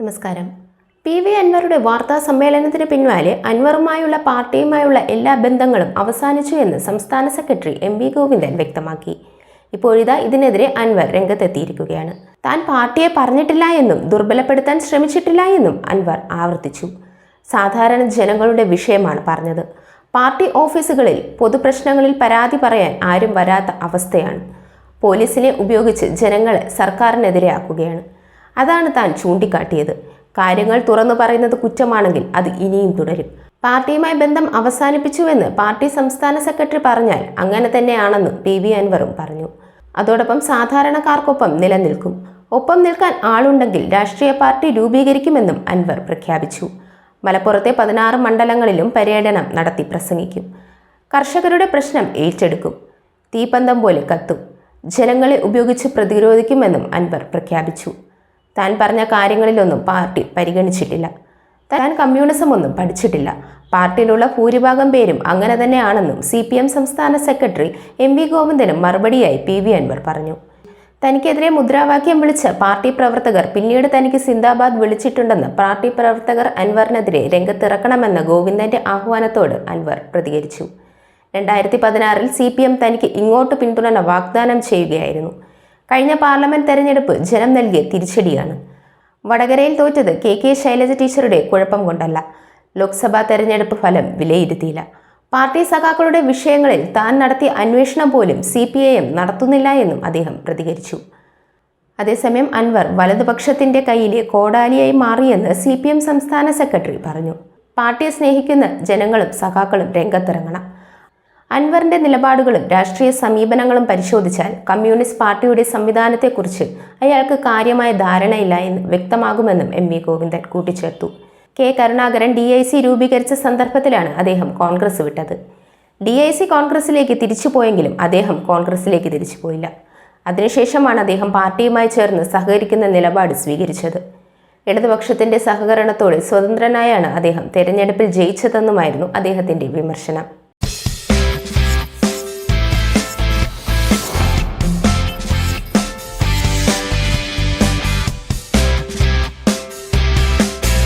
നമസ്കാരം. P V അൻവറുടെ വാർത്താ സമ്മേളനത്തിന് പിൻവാലെ അൻവറുമായുള്ള പാർട്ടിയുമായുള്ള എല്ലാ ബന്ധങ്ങളും അവസാനിച്ചു എന്ന് സംസ്ഥാന സെക്രട്ടറി എം വി ഗോവിന്ദൻ വ്യക്തമാക്കി. ഇപ്പോഴിതാ ഇതിനെതിരെ അൻവർ രംഗത്തെത്തിയിരിക്കുകയാണ്. താൻ പാർട്ടിയെ പറഞ്ഞിട്ടില്ല എന്നും ദുർബലപ്പെടുത്താൻ ശ്രമിച്ചിട്ടില്ല എന്നും അൻവർ ആവർത്തിച്ചു. സാധാരണ ജനങ്ങളുടെ വിഷയമാണ് പറഞ്ഞത്. പാർട്ടി ഓഫീസുകളിൽ പൊതുപ്രശ്നങ്ങളിൽ പരാതി പറയാൻ ആരും വരാത്ത അവസ്ഥയാണ്. പോലീസിനെ ഉപയോഗിച്ച് ജനങ്ങളെ സർക്കാരിനെതിരെയാക്കുകയാണ് അതാണ് താൻ ചൂണ്ടിക്കാട്ടിയത്. കാര്യങ്ങൾ തുറന്നു പറയുന്നത് കുറ്റമാണെങ്കിൽ അത് ഇനിയും തുടരും. പാർട്ടിയുമായി ബന്ധം അവസാനിപ്പിച്ചുവെന്ന് പാർട്ടി സംസ്ഥാന സെക്രട്ടറി പറഞ്ഞാൽ അങ്ങനെ തന്നെയാണെന്ന് പി വി അൻവറും പറഞ്ഞു. അതോടൊപ്പം സാധാരണക്കാർക്കൊപ്പം നിലനിൽക്കും. ഒപ്പം നിൽക്കാൻ ആളുണ്ടെങ്കിൽ രാഷ്ട്രീയ പാർട്ടി രൂപീകരിക്കുമെന്നും അൻവർ പ്രഖ്യാപിച്ചു. മലപ്പുറത്തെ പതിനാറ് മണ്ഡലങ്ങളിലും പര്യടനം നടത്തി പ്രസംഗിക്കും. കർഷകരുടെ പ്രശ്നം ഏറ്റെടുക്കും. തീപ്പന്തം പോലെ കത്തും. ജനങ്ങളെ ഉപയോഗിച്ച് പ്രതിരോധിക്കുമെന്നും അൻവർ പ്രഖ്യാപിച്ചു. താൻ പറഞ്ഞ കാര്യങ്ങളിലൊന്നും പാർട്ടി പരിഗണിച്ചിട്ടില്ല. താൻ കമ്മ്യൂണിസം ഒന്നും പഠിച്ചിട്ടില്ല. പാർട്ടിയിലുള്ള ഭൂരിഭാഗം പേരും അങ്ങനെ തന്നെയാണെന്നും സി പി എം സംസ്ഥാന സെക്രട്ടറി എം വി ഗോവിന്ദനും മറുപടിയായി പി വി അൻവർ പറഞ്ഞു. തനിക്കെതിരെ മുദ്രാവാക്യം വിളിച്ച പാർട്ടി പ്രവർത്തകർ പിന്നീട് തനിക്ക് സിന്ദാബാദ് വിളിച്ചിട്ടുണ്ടെന്ന് പാർട്ടി പ്രവർത്തകർ അൻവറിനെതിരെ രംഗത്തിറക്കണമെന്ന ഗോവിന്ദന്റെ ആഹ്വാനത്തോട് അൻവർ പ്രതികരിച്ചു. രണ്ടായിരത്തി പതിനാറിൽ സി പി എം തനിക്ക് ഇങ്ങോട്ട് പിന്തുണ വാഗ്ദാനം ചെയ്യുകയായിരുന്നു. കഴിഞ്ഞ പാർലമെന്റ് തെരഞ്ഞെടുപ്പ് ജനം നൽകിയ തിരിച്ചടിയാണ്. വടകരയിൽ തോറ്റത് കെ കെ ശൈലജ ടീച്ചറുടെ കുഴപ്പം കൊണ്ടല്ല. ലോക്സഭാ തെരഞ്ഞെടുപ്പ് ഫലം വിലയിരുത്തിയില്ല. പാർട്ടി സഖാക്കളുടെ വിഷയങ്ങളിൽ താൻ നടത്തിയ അന്വേഷണം പോലും സി പി ഐ എം നടത്തുന്നില്ല എന്നും അദ്ദേഹം പ്രതികരിച്ചു. അതേസമയം അൻവർ വലതുപക്ഷത്തിന്റെ കയ്യിലെ കോടാലിയായി മാറിയെന്ന് സി പി എം സംസ്ഥാന സെക്രട്ടറി പറഞ്ഞു. പാർട്ടിയെ സ്നേഹിക്കുന്ന ജനങ്ങളും സഖാക്കളും രംഗത്തിറങ്ങണം. അൻവറിന്റെ നിലപാടുകളും രാഷ്ട്രീയ സമീപനങ്ങളും പരിശോധിച്ചാൽ കമ്മ്യൂണിസ്റ്റ് പാർട്ടിയുടെ സംവിധാനത്തെക്കുറിച്ച് അയാൾക്ക് കാര്യമായ ധാരണയില്ല എന്ന് വ്യക്തമാകുമെന്നും എം വി ഗോവിന്ദൻ കൂട്ടിച്ചേർത്തു. K Karunakaran D I C രൂപീകരിച്ച സന്ദർഭത്തിലാണ് അദ്ദേഹം കോൺഗ്രസ് വിട്ടത്. ഡി ഐ സി കോൺഗ്രസിലേക്ക് തിരിച്ചുപോയെങ്കിലും അദ്ദേഹം കോൺഗ്രസിലേക്ക് തിരിച്ചുപോയില്ല അതിനുശേഷമാണ് അദ്ദേഹം പാർട്ടിയുമായി ചേർന്ന് സഹകരിക്കുന്ന നിലപാട് സ്വീകരിച്ചത്. ഇടതുപക്ഷത്തിന്റെ സഹകരണത്തോടെ സ്വതന്ത്രനായാണ് അദ്ദേഹം തെരഞ്ഞെടുപ്പിൽ ജയിച്ചതെന്നുമായിരുന്നു അദ്ദേഹത്തിന്റെ വിമർശനം.